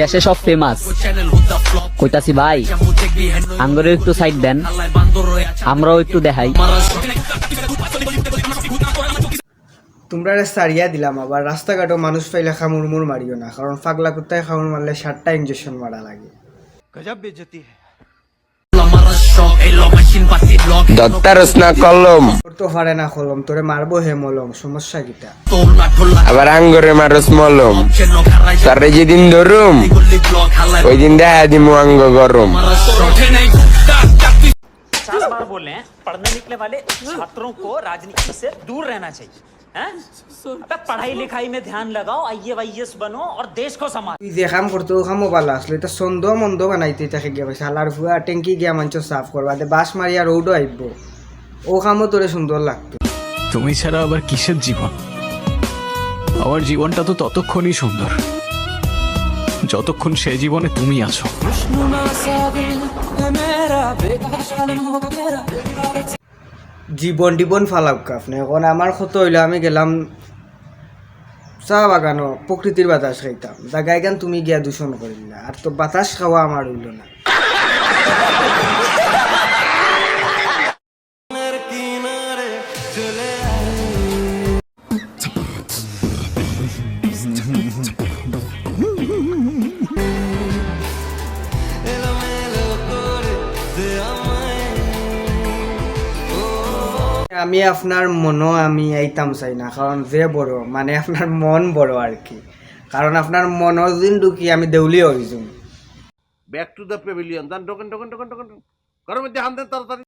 দেশে সব ফেমাস কইতাছি ভাই আঙ্গরেও একটু সাইড দেন। আমরাও একটু দেখাই। তোমরা সারিয়া দিলাম আবার। রাস্তাঘাটও মানুষ পাইলে খামুরমুর মারিও না কারণ পাগলা কুত্তায় খামুর মারলে সাতটা ইঞ্জেকশন মারা লাগে। দত্তারস না কলম। তো পারে না কলম তোরে মারবো হে মলম সমস্যা কিটা? আবার আঙ্গরে মারস মলম। তারে যেদিন ধরুম ওই দিন দেখা দিমু আঙ্গ গরম। हैं पढ़ने निकले वाले छात्रों को राजनीति से दूर रहना चाहिए हैं? अबे पढ़ाई लिखाई में ध्यान लगाओ आइए वाईएस बनो और देश को संभालो তুই যে কাম করতো ও কামও ভালো আসলো এটা সন্দ মন্দ বানাইতে তাকে গিয়া পাইছে হালার ফুয়া ট্যাঙ্কি গিয়া মাঞ্চ সাফ করবা দে বাস মারিয়া রোডও আইব ও কামও তোরে সুন্দর লাগতো তুমি ছাড়া আবার কিসের জীবন আমার জীবনটা তো ততক্ষণই সুন্দর যতক্ষণ সে জীবনে তুমি আছো। জীবন টিবন ফালাক আপনি এখন আমার কত হইল আমি গেলাম চা বাগানো প্রকৃতির বাতাস খাইতাম জায়গায় গান তুমি গিয়া দূষণ করিলা আর তো বাতাস খাওয়া আমার হইল না। আমি আপনার মনও আমি আইতাম চাই না কারণ যে বড় মানে আপনার মন বড় আর কি। কারণ আপনার মনৰ দিন ঢুকি আমি দেউলি হয়ে যাম। ব্যাক টু দ্য পেভিলিয়ন দান টোকেন টোকেন টোকেন টোকেন ঘরের মধ্যে হান দেন, তাড়াতাড়ি।